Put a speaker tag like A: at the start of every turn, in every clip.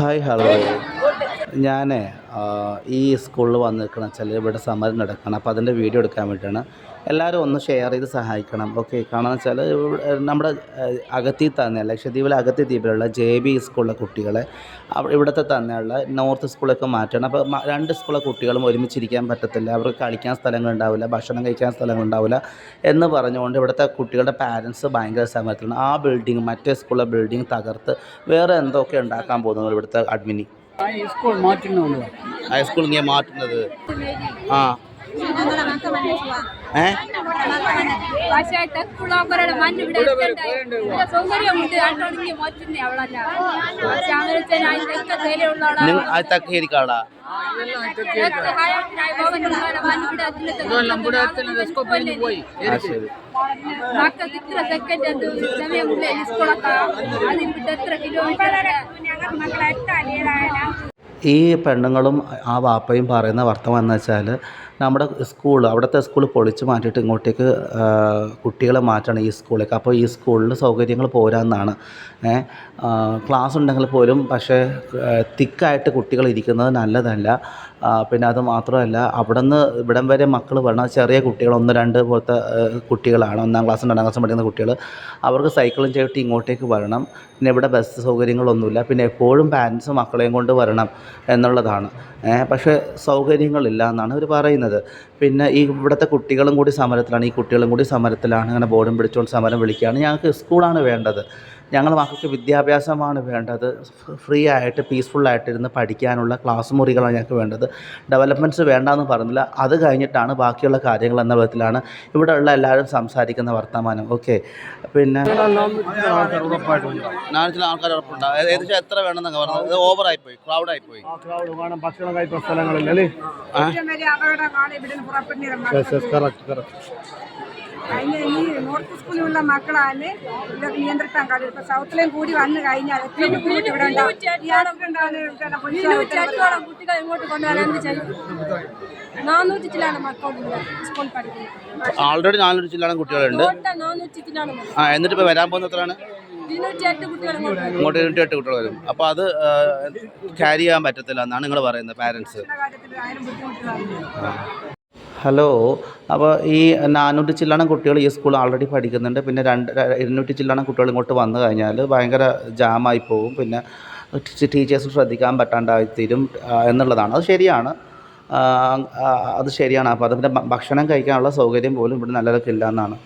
A: Hi hello ഞാൻ ഈ സ്കൂളിൽ വന്ന് നിൽക്കണം വെച്ചാൽ ഇവിടെ സമരം നടക്കണം. അപ്പോൾ അതിന്റെ വീഡിയോ എടുക്കാൻ വേണ്ടിയിട്ടാണ് എല്ലാവരും ഒന്ന് ഷെയർ ചെയ്ത് സഹായിക്കണം. ഓക്കെ കാരണം വെച്ചാൽ നമ്മുടെ അകത്തി തന്നെ ലക്ഷദ്വീപിലെ അകത്തി ദ്വീപിലുള്ള ജെ ബി സ്കൂളിലെ കുട്ടികളെ ഇവിടുത്തെ തന്നെയുള്ള നോർത്ത് സ്കൂളൊക്കെ മാറ്റണം. അപ്പോൾ രണ്ട് സ്കൂളിലെ കുട്ടികളും ഒരുമിച്ചിരിക്കാൻ പറ്റത്തില്ല. അവർക്ക് കളിക്കാൻ സ്ഥലങ്ങളുണ്ടാവില്ല ഭക്ഷണം കഴിക്കാൻ സ്ഥലങ്ങളുണ്ടാവില്ല എന്ന് പറഞ്ഞുകൊണ്ട് ഇവിടുത്തെ കുട്ടികളുടെ പാരൻസ് ഭയങ്കര സമരത്തിലാണ്. ആ ബിൽഡിംഗ് മറ്റേ സ്കൂളിലെ ബിൽഡിംഗ് തകർത്ത് വേറെ എന്തൊക്കെ ഉണ്ടാക്കാൻ പോകുന്നത് ഇവിടുത്തെ അഡ്മിനി ഹൈസ്കൂൾ ഇങ്ങനെ മാറ്റുന്നത്. ആ. ഏ?
B: പക്ഷേ തെക്കുള്ളവരുടെ ഇവിടെ സൗകര്യമുണ്ട് മാറ്റുന്നേ അവളല്ല പക്ഷെ മക്കൾക്ക് ഇത്ര സെക്കൻഡ് സമയമുള്ള സ്കൂളൊക്കെ. എത്ര കിലോമീറ്റർ
A: ഈ പെണ്ണുങ്ങളും ആ വാപ്പയും പറയുന്ന വർത്തമാനം എന്ന് വെച്ചാൽ നമ്മുടെ സ്കൂൾ അവിടുത്തെ സ്കൂൾ പൊളിച്ച് മാറ്റിയിട്ട് ഇങ്ങോട്ടേക്ക് കുട്ടികളെ മാറ്റണം ഈ സ്കൂളിലേക്ക്. അപ്പോൾ ഈ സ്കൂളിൽ സൗകര്യങ്ങൾ പോരാന്നാണ്. ക്ലാസ് ഉണ്ടെങ്കിൽ പോലും പക്ഷേ തിക്കായിട്ട് കുട്ടികൾ ഇരിക്കുന്നത് നല്ലതല്ല. പിന്നെ അത് മാത്രമല്ല അവിടെ നിന്ന് ഇവിടം വരെ മക്കൾ വരണം ചെറിയ കുട്ടികൾ ഒന്ന് രണ്ട് പോലത്തെ കുട്ടികളാണ്. ഒന്നാം ക്ലാസ്സും രണ്ടാം ക്ലാസ്സും പഠിക്കുന്ന കുട്ടികൾ അവർക്ക് സൈക്കിളും ചവിട്ടി ഇങ്ങോട്ടേക്ക് വരണം. പിന്നെ ഇവിടെ ബസ് സൗകര്യങ്ങളൊന്നുമില്ല. പിന്നെ എപ്പോഴും പാരൻസ് മക്കളെയും കൊണ്ട് വരണം എന്നുള്ളതാണ്. പക്ഷേ സൗകര്യങ്ങളില്ല എന്നാണ് അവർ പറയുന്നത്. പിന്നെ ഈ ഇവിടുത്തെ കുട്ടികളും കൂടി സമരത്തിലാണ്. ഈ കുട്ടികളും കൂടി സമരത്തിലാണ്. അങ്ങനെ ബോർഡും പിടിച്ചുകൊണ്ട് സമരം വിളിക്കുകയാണ്. ഞങ്ങൾക്ക് സ്കൂളാണ് വേണ്ടത്. ഞങ്ങൾ മക്കൾക്ക് വിദ്യാഭ്യാസമാണ് വേണ്ടത്. ഫ്രീ ആയിട്ട് പീസ്ഫുള്ളായിട്ട് ഇരുന്ന് പഠിക്കാനുള്ള ക്ലാസ് മുറികളാണ് ഞങ്ങൾക്ക് വേണ്ടത്. ഡെവലപ്മെന്റ്സ് വേണ്ടാന്ന് പറഞ്ഞില്ല. അത് കഴിഞ്ഞിട്ടാണ് ബാക്കിയുള്ള കാര്യങ്ങൾ എന്ന വിധത്തിലാണ് ഇവിടെയുള്ള എല്ലാവരും സംസാരിക്കുന്ന വർത്തമാനം. ഓക്കെ പിന്നെ ആൾക്കാർ ഉറപ്പുണ്ടോ? ഏകദേശം എത്ര വേണമെന്നൊക്കെ പറഞ്ഞത് ഇത് ഓവറായിപ്പോയി ക്രൗഡായിപ്പോയി
C: ആ ക്രൗഡ് വേണം. ഭക്ഷണം കഴിക്കുന്ന സ്ഥലങ്ങളില്ലല്ലേ കറക്റ്റ് കറക്റ്റ്
D: അതിന് ഈ നോർത്ത് സ്കൂളിലുള്ള മക്കളാണ് ഇതൊക്കെ നിയന്ത്രിക്കാൻ കഴിയും ഇപ്പൊ സൗത്തിലേയും കൂടി വന്നു കഴിഞ്ഞാൽ എത്ര ബുദ്ധിമുട്ട് ഇവിടെ ഉണ്ടാവും. ഈ ആക്സിഡന്റ് ആണ് ഇവിടെ. പോലീസ് ആൾക്കാര്
B: ഇരുന്നൂറ്റെട്ടോളം കുട്ടികൾ ഇങ്ങോട്ട് കൊണ്ടുവരാൻ എന്ത് ചെയ്യും നാനൂറ്റി മക്കളുണ്ട് പഠിക്കുന്നത്.
A: ആൾറെഡി നാലൊരു ചില്ലാണ് കുട്ടികളുണ്ട്.
B: നാനൂറ്റി
A: ആ എന്നിട്ട് ഇപ്പൊ വരാൻ പോകുന്ന എത്രയാണ്?
B: ഇങ്ങോട്ട്
A: ഇരുന്നൂറ്റി എട്ട് കുട്ടികൾ വരും. അപ്പോൾ അത് ക്യാരി ചെയ്യാൻ പറ്റത്തില്ല എന്നാണ് നിങ്ങൾ പറയുന്നത് പാരൻസ്
D: ബുദ്ധിമുട്ടുകളാണ്
A: ഹലോ അപ്പോൾ ഈ നാനൂറ്റി ചില്ലാണം കുട്ടികൾ ഈ സ്കൂൾ ആൾറെഡി പഠിക്കുന്നുണ്ട്. പിന്നെ രണ്ട് ഇരുന്നൂറ്റി ചില്ലാണം കുട്ടികൾ ഇങ്ങോട്ട് വന്നു കഴിഞ്ഞാൽ ഭയങ്കര ജാമായി പോകും. പിന്നെ ടീച്ചേഴ്സ് ശ്രദ്ധിക്കാൻ പറ്റാണ്ടായിത്തീരും എന്നുള്ളതാണ്. അത് ശരിയാണ്. അത് ശരിയാണ്. അപ്പോൾ അത് പിന്നെ ഭക്ഷണം കഴിക്കാനുള്ള സൗകര്യം പോലും ഇവിടെ നല്ലതൊക്കെ ഇല്ല എന്നാണ്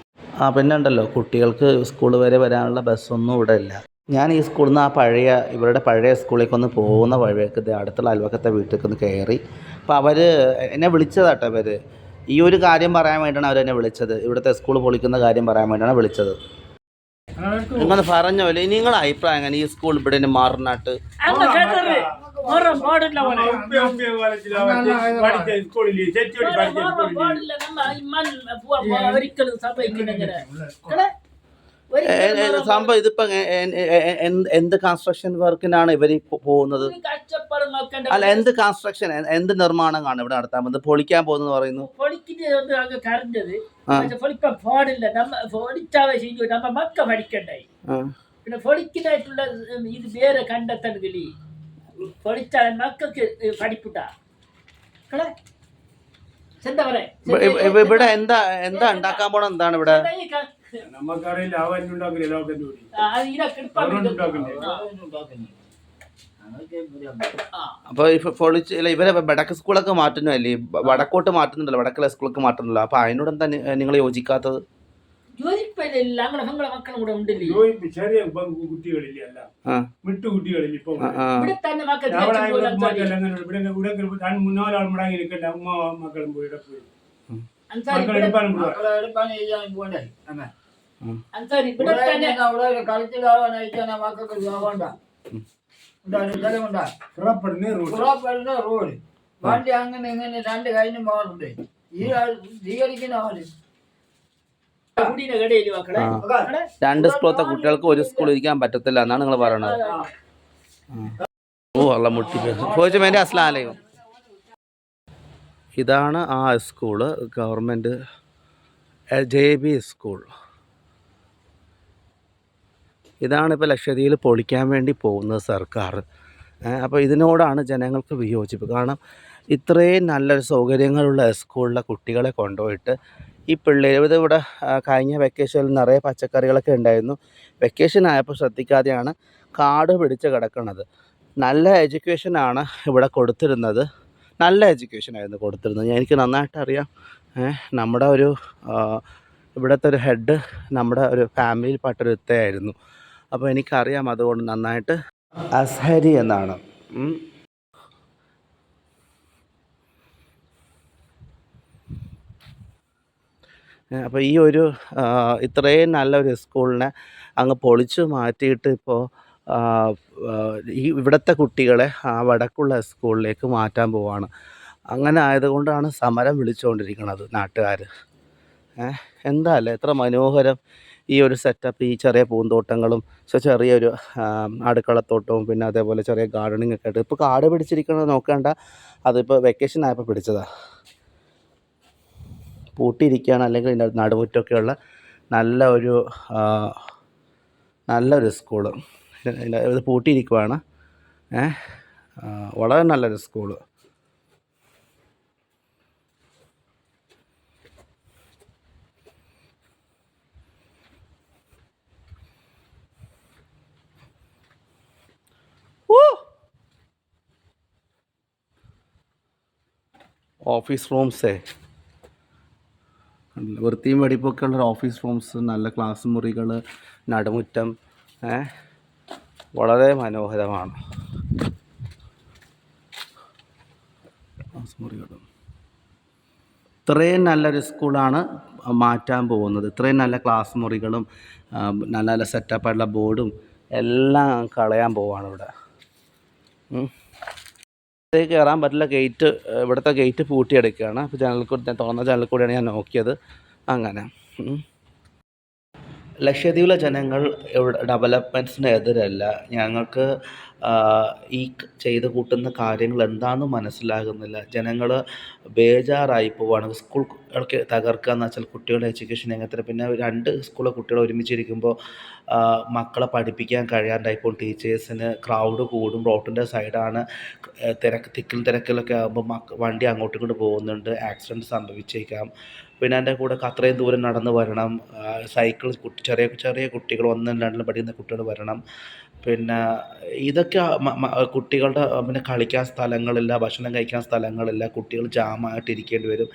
A: ആ പിന്നെ ഉണ്ടല്ലോ കുട്ടികൾക്ക് സ്കൂൾ വരെ വരാനുള്ള ബസ്സൊന്നും ഇവിടെ ഇല്ല. ഞാൻ ഈ സ്കൂളിൽ നിന്ന് ആ പഴയ ഇവരുടെ പഴയ സ്കൂളിലേക്ക് ഒന്ന് പോകുന്ന വഴിയൊക്കെ അടുത്തുള്ള അയൽവക്കത്തെ വീട്ടിലേക്ക് ഒന്ന് കയറി. അപ്പോൾ അവർ എന്നെ വിളിച്ചതാട്ടോ ഇവർ ഈ ഒരു കാര്യം പറയാൻ വേണ്ടിയാണ് അവരെന്നെ വിളിച്ചത്. ഇവിടുത്തെ സ്കൂൾ പൊളിക്കുന്ന കാര്യം പറയാൻ വേണ്ടിയാണ് വിളിച്ചത്. നിങ്ങൾ പറഞ്ഞോല്ലേ നിങ്ങളുടെ അഭിപ്രായം എങ്ങനെ? ഈ സ്കൂൾ ഇവിടെ മാറുന്നാട്ട്.
E: ഒരിക്കലും സംഭവിക്കുന്നിങ്ങനെ
A: സംഭവം ഇതിപ്പോ എന്ത് കൺസ്ട്രക്ഷൻ വർക്കിനാണ് ഇവർ പോകുന്നത്? അല്ല എന്ത് കൺസ്ട്രക്ഷൻ എന്ത് നിർമ്മാണമാണ് ഇവിടെ നടത്താൻ പോകുന്നത്? പൊളിക്കാൻ പോകുന്നത് പറയുന്നു.
E: പിന്നെ പൊളിക്കായിട്ടുള്ള ഇത് വേറെ കണ്ടെത്തണമെങ്കിൽ പൊളിച്ചാൽ മക്കൾക്ക് പഠിപ്പിട്ടാ.
A: ഇവിടെ എന്താ എന്താ ഉണ്ടാക്കാൻ പോണ എന്താണ് ഇവിടെ?
C: നമുക്കറിയില്ല അവൻ ഉണ്ടാക്കില്ല ലോകത്തിന്റെ കൂടി
A: അപ്പോൾ ഈ പൊളിച്ച് അല്ല ഇവരെ വടക്ക് സ്കൂളൊക്കെ മാറ്റുന്നു അല്ലേ വടക്കോട്ട് മാറ്റുന്നുണ്ടല്ലോ വടക്കുള്ള സ്കൂളൊക്കെ മാറ്റുന്നല്ലോ അപ്പൊ അതിനോട് എന്താ നിങ്ങൾ യോജിക്കാത്തത്?
E: യോജിപ്പില്ല അങ്ങനെ മക്കളും കൂടെ ഉണ്ടല്ലേ?
C: യോജിപ്പ്. ചെറിയ ബ- കുട്ടികളില്ല അല്ല.
A: ആ.
C: വിട്ടു കുട്ടികളില്ല ഇപ്പൊ.
A: ആ, ആ.
E: ഇവിടെ തന്നെ മക്കൾ
C: ഇവിടെ മുടങ്ങി നിൽക്കണ്ട ഉമ്മ മക്കളും പോയി ഇവിടെ എടുപ്പാനും
F: പോകണ്ട? റോഡ് വണ്ടി അങ്ങനെ ഇങ്ങനെ രണ്ട് കഴിഞ്ഞും പോകണ്ടേ ഈ ആൾ സ്വീകരിക്കുന്ന
E: ആൾ.
A: രണ്ട് സ്കൂളത്തെ കുട്ടികൾക്ക് ഒരു സ്കൂൾ ഇരിക്കാൻ പറ്റത്തില്ല എന്നാണ് നിങ്ങൾ പറയണത്. ഓ അല്ല മുട്ടി ചോദിച്ചു മേന്റെ അസ്ലാലയും ഇതാണ് ആ school government J B school. ഇതാണ് ഇപ്പോൾ ലക്ഷദ്വീപിൽ പൊളിക്കാൻ വേണ്ടി പോകുന്നത് സർക്കാർ. അപ്പോൾ ഇതിനോടാണ് ജനങ്ങൾക്ക് വിയോജിപ്പ്. കാരണം ഇത്രയും നല്ല സൗകര്യങ്ങളുള്ള സ്കൂളിലെ കുട്ടികളെ കൊണ്ടുപോയിട്ട് ഈ പിള്ളേർ ഇത് ഇവിടെ കഴിഞ്ഞ വെക്കേഷനിൽ നിറയെ പച്ചക്കറികളൊക്കെ ഉണ്ടായിരുന്നു. വെക്കേഷൻ ആയപ്പോൾ ശ്രദ്ധിക്കാതെയാണ് കാട് പിടിച്ച് കിടക്കുന്നത്. നല്ല എഡ്യൂക്കേഷനാണ് ഇവിടെ കൊടുത്തിരുന്നത്. നല്ല എഡ്യൂക്കേഷനായിരുന്നു കൊടുത്തിരുന്നത്. എനിക്ക് നന്നായിട്ട് അറിയാം. നമ്മുടെ ഒരു ഇവിടുത്തെ ഒരു ഹെഡ് നമ്മുടെ ഒരു ഫാമിലിയിൽപ്പെട്ടൊരു ഇത്തയായിരുന്നു അപ്പോൾ എനിക്കറിയാം അതുകൊണ്ട് നന്നായിട്ട് അസ്ഹരി എന്നാണ്. അപ്പോൾ ഈ ഒരു ഇത്രയും നല്ലൊരു സ്കൂളിനെ അങ്ങ് പൊളിച്ചു മാറ്റിയിട്ട് ഇപ്പോൾ ഈ ഇവിടുത്തെ കുട്ടികളെ ആ വടക്കുള്ള സ്കൂളിലേക്ക് മാറ്റാൻ പോവാണ്. അങ്ങനെ ആയതുകൊണ്ടാണ് സമരം വിളിച്ചുകൊണ്ടിരിക്കുന്നത് നാട്ടുകാർ എന്താ അല്ലേ? എത്ര മനോഹരം. ഈ ഒരു സെറ്റപ്പ് ഈ ചെറിയ പൂന്തോട്ടങ്ങളും ചെറിയൊരു അടുക്കളത്തോട്ടവും പിന്നെ അതേപോലെ ചെറിയ ഗാർഡനിങ് ഒക്കെ ആയിട്ട്. ഇപ്പോൾ കാട് പിടിച്ചിരിക്കുന്നത് നോക്കേണ്ട. അതിപ്പോൾ വെക്കേഷൻ ആയപ്പോൾ പിടിച്ചതാണ് പൂട്ടിയിരിക്കുകയാണ്. അല്ലെങ്കിൽ ഇതിന്റെ നടുമുറ്റൊക്കെയുള്ള നല്ല ഒരു നല്ലൊരു സ്കൂൾ ഇത് പൂട്ടിയിരിക്കുവാണ്. വളരെ നല്ലൊരു സ്കൂൾ ഓഫീസ് റൂംസേ? വൃത്തിയും വെടിപ്പൊക്കെ ഉള്ള ഓഫീസ് റൂംസ് നല്ല ക്ലാസ് മുറികൾ നടുമുറ്റം വളരെ മനോഹരമാണ്. ക്ലാസ് മുറികളും ഇത്രയും നല്ലൊരു സ്കൂളാണ് മാറ്റാൻ പോകുന്നത്. ഇത്രയും നല്ല ക്ലാസ് മുറികളും നല്ല നല്ല സെറ്റപ്പായിട്ടുള്ള ബോർഡും എല്ലാം കളയാൻ പോവാണ് ഇവിടെ. ഇവിടേക്ക് കയറാൻ പറ്റില്ല. ഗേറ്റ് ഇവിടുത്തെ ഗേറ്റ് പൂട്ടിയെടുക്കുകയാണ്. അപ്പോൾ ജനലിൽ കൂടി ഞാൻ തുറന്ന ജനലിൽ കൂടിയാണ് ഞാൻ നോക്കിയത്. അങ്ങനെ. ലക്ഷദ്വീപിലെ ജനങ്ങൾ ഡെവലപ്മെന്റ്സിന് എതിരല്ല. ഞങ്ങൾക്ക് ഈ ചെയ്ത് കൂട്ടുന്ന കാര്യങ്ങൾ എന്താണെന്ന് മനസ്സിലാകുന്നില്ല. ജനങ്ങൾ ബേജാറായി പോവാണ്. സ്കൂളൊക്കെ തകർക്കുക എന്ന് വെച്ചാൽ കുട്ടികളുടെ എഡ്യൂക്കേഷൻ എങ്ങനത്തെ പിന്നെ രണ്ട് സ്കൂളിലെ കുട്ടികൾ ഒരുമിച്ചിരിക്കുമ്പോൾ മക്കളെ പഠിപ്പിക്കാൻ കഴിയാണ്ടായി ഇപ്പോൾ ടീച്ചേഴ്സിന് ക്രൗഡ് കൂടും. റോട്ടിന്റെ സൈഡാണ് തിരക്ക് തിക്കിൽ തിരക്കിലൊക്കെ ആകുമ്പോൾ വണ്ടി അങ്ങോട്ടും ഇങ്ങോട്ട് പോകുന്നുണ്ട്. ആക്സിഡന്റ് സംഭവിച്ചേക്കാം. പിന്നെ എന്റെ കൂടെ അത്രയും ദൂരം നടന്ന് വരണം. സൈക്കിൾ കുട്ടി ചെറിയ ചെറിയ കുട്ടികൾ ഒന്നും രണ്ടിലും പഠിക്കുന്ന കുട്ടികൾ വരണം. പിന്നെ ഇതൊക്കെ കുട്ടികളുടെ പിന്നെ കളിക്കാൻ സ്ഥലങ്ങളില്ല ഭക്ഷണം കഴിക്കാൻ സ്ഥലങ്ങളില്ല കുട്ടികൾ ജാമായിട്ട് ഇരിക്കേണ്ടി വരും.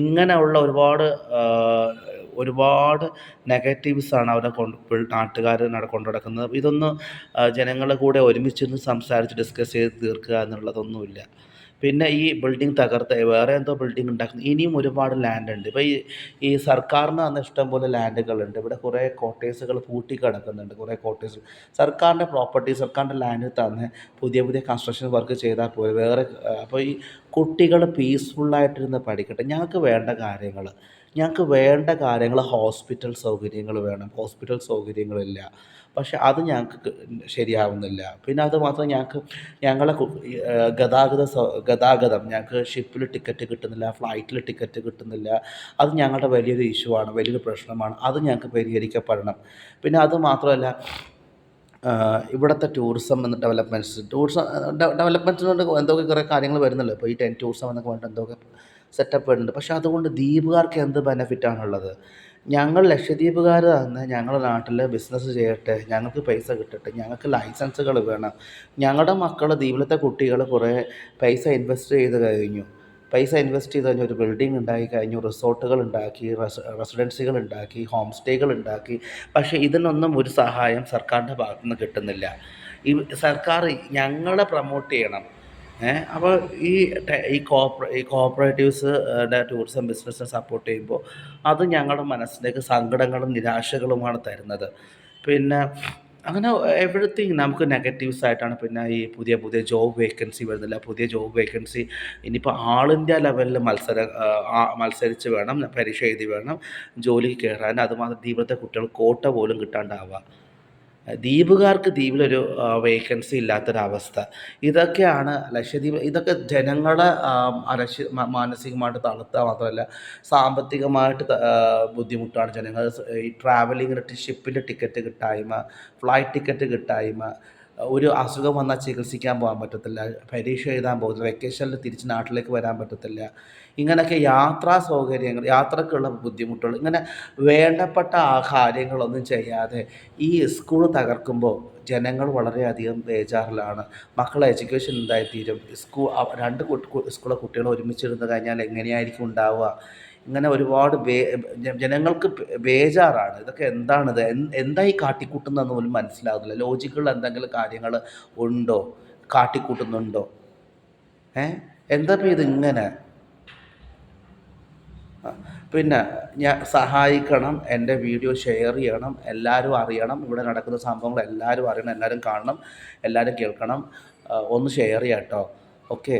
A: ഇങ്ങനെയുള്ള ഒരുപാട് ഒരുപാട് നെഗറ്റീവ്സാണ് അവരെ കൊണ്ട് നാട്ടുകാർ കൊണ്ടു നടക്കുന്നത്. ഇതൊന്ന് ജനങ്ങളുടെ കൂടെ ഒരുമിച്ചിരുന്ന് സംസാരിച്ച് ഡിസ്കസ് ചെയ്ത് തീർക്കുക എന്നുള്ളതൊന്നുമില്ല. പിന്നെ ഈ ബിൽഡിംഗ് തകർത്ത് വേറെ എന്തോ ബിൽഡിംഗ് ഉണ്ടാക്കുന്നു. ഇനിയും ഒരുപാട് ലാൻഡ് ഉണ്ട്. ഇപ്പോൾ ഈ ഈ സർക്കാരിന് തന്ന ഇഷ്ടംപോലെ ലാൻഡുകളുണ്ട് ഇവിടെ കുറേ കോട്ടേഴ്സുകൾ പൂട്ടി കിടക്കുന്നുണ്ട് കുറേ കോട്ടേഴ്സ് സർക്കാരിന്റെ പ്രോപ്പർട്ടി സർക്കാരിന്റെ ലാൻഡിൽ തന്നെ പുതിയ പുതിയ കൺസ്ട്രക്ഷൻ വർക്ക് ചെയ്താൽ പോലെ വേറെ അപ്പോൾ ഈ കുട്ടികൾ പീസ്ഫുള്ളായിട്ടിരുന്ന് പഠിക്കട്ടെ. ഞങ്ങൾക്ക് വേണ്ട കാര്യങ്ങൾ. ഞങ്ങൾക്ക് വേണ്ട കാര്യങ്ങൾ ഹോസ്പിറ്റൽ സൗകര്യങ്ങൾ വേണം. ഹോസ്പിറ്റൽ സൗകര്യങ്ങളില്ല. പക്ഷെ അത് ഞങ്ങൾക്ക് ശരിയാവുന്നില്ല. പിന്നെ അത് മാത്രം ഞങ്ങൾക്ക് ഞങ്ങളെ ഗതാഗത ഗതാഗതം ഞങ്ങൾക്ക് ഷിപ്പിൽ ടിക്കറ്റ് കിട്ടുന്നില്ല ഫ്ലൈറ്റിൽ ടിക്കറ്റ് കിട്ടുന്നില്ല. അത് ഞങ്ങളുടെ വലിയൊരു ഇഷ്യൂ ആണ് വലിയൊരു പ്രശ്നമാണ്. അത് ഞങ്ങൾക്ക് പരിഹരിക്കപ്പെടണം. പിന്നെ അത് മാത്രമല്ല ഇവിടുത്തെ ടൂറിസം എന്ന ഡെവലപ്മെന്റ്സ് ടൂറിസം ഡെവലപ്മെന്റ്സിനോട് എന്തൊക്കെ കുറേ കാര്യങ്ങൾ വരുന്നല്ലോ ഇപ്പോൾ ഈ ടെൻ ടൂറിസം എന്നൊക്കെ പറഞ്ഞിട്ട് എന്തൊക്കെ സെറ്റപ്പ് വരുന്നുണ്ട്. പക്ഷേ അതുകൊണ്ട് ദ്വീപുകാർക്ക് എന്ത് ബെനഫിറ്റാണുള്ളത് ഞങ്ങൾ ലക്ഷദ്വീപുകാർ തന്നെ ഞങ്ങളുടെ നാട്ടിൽ ബിസിനസ് ചെയ്യട്ടെ ഞങ്ങൾക്ക് പൈസ കിട്ടട്ടെ ഞങ്ങൾക്ക് ലൈസൻസുകൾ വേണം. ഞങ്ങളുടെ മക്കൾ ദ്വീപിലത്തെ കുട്ടികൾ കുറേ പൈസ ഇൻവെസ്റ്റ് ചെയ്ത് കഴിഞ്ഞു. പൈസ ഇൻവെസ്റ്റ് ചെയ്ത് കഴിഞ്ഞ് ഒരു ബിൽഡിംഗ് ഉണ്ടാക്കി കഴിഞ്ഞു റിസോർട്ടുകൾ ഉണ്ടാക്കി റെസ് റെസിഡൻസികൾ ഉണ്ടാക്കി ഹോം സ്റ്റേകൾ ഉണ്ടാക്കി. പക്ഷേ ഇതിനൊന്നും ഒരു സഹായം സർക്കാരിന്റെ ഭാഗത്തുനിന്ന് കിട്ടുന്നില്ല. ഈ സർക്കാർ ഞങ്ങളെ പ്രമോട്ട് ചെയ്യണം. അപ്പോൾ ഈ ഈ കോപ്പറേ ഈ കോപ്പറേറ്റീവ്സ് ടൂറിസം ബിസിനസ്സിനെ സപ്പോർട്ട് ചെയ്യുമ്പോൾ അത് ഞങ്ങളുടെ മനസ്സിലേക്ക് സങ്കടങ്ങളും നിരാശകളുമാണ് തരുന്നത്. പിന്നെ അങ്ങനെ എവറിത്തിങ് നമുക്ക് നെഗറ്റീവ്സ് ആയിട്ടാണ് പിന്നെ ഈ പുതിയ പുതിയ ജോബ് വേക്കൻസി വരുന്നില്ല. പുതിയ ജോബ് വേക്കൻസി ഇനിയിപ്പോൾ ആൾ ഇന്ത്യ ലെവലിൽ മത്സര മത്സരിച്ച് വേണം പരീക്ഷ എഴുതി വേണം ജോലിക്ക് കയറാൻ അതുമാത്രം ദ്വീപിലത്തെ കുട്ടികൾ കോട്ട പോലും കിട്ടാണ്ടാവുക. ദ്വീപുകാർക്ക് ദ്വീപിലൊരു വേക്കൻസി ഇല്ലാത്തൊരവസ്ഥ. ഇതൊക്കെയാണ് ലക്ഷദ്വീപ് ഇതൊക്കെ ജനങ്ങളെ അലക്ഷ്യ മാനസികമായിട്ട് തളർത്തുക മാത്രമല്ല സാമ്പത്തികമായിട്ട് ബുദ്ധിമുട്ടാണ് ജനങ്ങൾ. ഈ ട്രാവലിങ്ങിന് ഷിപ്പിന്റെ ടിക്കറ്റ് കിട്ടായ്മ ഫ്ലൈറ്റ് ടിക്കറ്റ് കിട്ടായ്മ ഒരു അസുഖം വന്നാൽ ചികിത്സിക്കാൻ പോകാൻ പറ്റത്തില്ല പരീക്ഷ എഴുതാൻ പോകത്തില്ല വെക്കേഷനിൽ തിരിച്ച് നാട്ടിലേക്ക് വരാൻ പറ്റത്തില്ല. ഇങ്ങനെയൊക്കെ യാത്രാ സൗകര്യങ്ങൾ യാത്രക്കുള്ള ബുദ്ധിമുട്ടുകൾ ഇങ്ങനെ വേണ്ടപ്പെട്ട ആ കാര്യങ്ങളൊന്നും ചെയ്യാതെ ഈ സ്കൂൾ തകർക്കുമ്പോൾ ജനങ്ങൾ വളരെയധികം ബേജാറിലാണ്. മക്കളെ എഡ്യൂക്കേഷൻ എന്തായിത്തീരും? സ്കൂൾ രണ്ട് സ്കൂളിലെ കുട്ടികൾ ഒരുമിച്ചിരുന്ന് കഴിഞ്ഞാൽ എങ്ങനെയായിരിക്കും ഉണ്ടാവുക? ഇങ്ങനെ ഒരുപാട് ജനങ്ങൾക്ക് ബേജാറാണ്. ഇതൊക്കെ എന്താണിത്? എന്തായി കാട്ടിക്കൂട്ടുന്നതെന്ന് പോലും മനസ്സിലാകുന്നില്ല ലോജിക്കുള്ള എന്തെങ്കിലും കാര്യങ്ങൾ ഉണ്ടോ? കാട്ടിക്കൂട്ടുന്നുണ്ടോ? ഏ? എന്താ ഇതിങ്ങനെ പിന്നെ ഞാൻ സഹായിക്കണം എന്റെ വീഡിയോ ഷെയർ ചെയ്യണം എല്ലാവരും അറിയണം. ഇവിടെ നടക്കുന്ന സംഭവങ്ങൾ എല്ലാവരും അറിയണം എല്ലാവരും കാണണം എല്ലാവരും കേൾക്കണം. ഒന്ന് ഷെയർ ചെയ്യാം കേട്ടോ. ഓക്കെ.